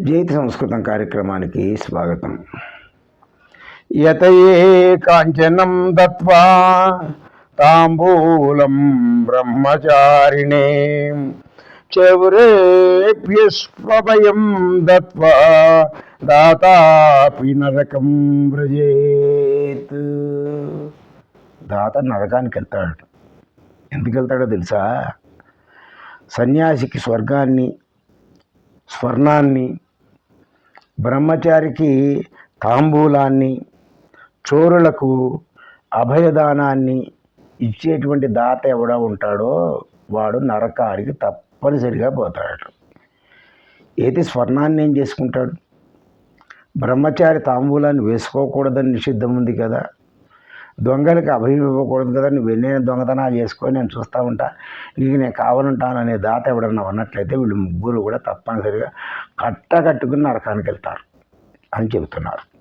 జైతి సంస్కృతం కార్యక్రమానికి స్వాగతం. యతయే కాంచనం దత్వా తాంబూలం బ్రహ్మచారిణే చౌరేభ్యస్వభయం దత్వా దాతాపి నరకం వ్రజేత్. దాత నరకానికి వెళ్తాడు ఎందుకు వెళ్తాడో తెలుసా? సన్యాసికి స్వర్గాన్ని స్వర్ణాన్ని బ్రహ్మచారికి తాంబూలాన్ని చోరులకు అభయదానాన్ని ఇచ్చేటువంటి దాత ఎవడ ఉంటాడో వాడు నరకానికి తప్పనిసరిగా పోతాడు. ఏది స్వర్ణాన్ని ఏం చేసుకుంటాడు? బ్రహ్మచారి తాంబూలాన్ని వేసుకోకూడదని నిషిద్ధం ఉంది కదా. దొంగలకి అభయం ఇవ్వకూడదు కదా నువ్వు ఎన్ని దొంగతనాలు చేసుకొని నేను చూస్తూ ఉంటా. నీకు నేను కావాలంటాను అనే దాత ఎవడన్నా ఉన్నట్లయితే వీళ్ళు ముగ్గురు కూడా తప్పనిసరిగా కట్ట కట్టుకుని నరకానికి వెళ్తారు అని చెబుతున్నారు.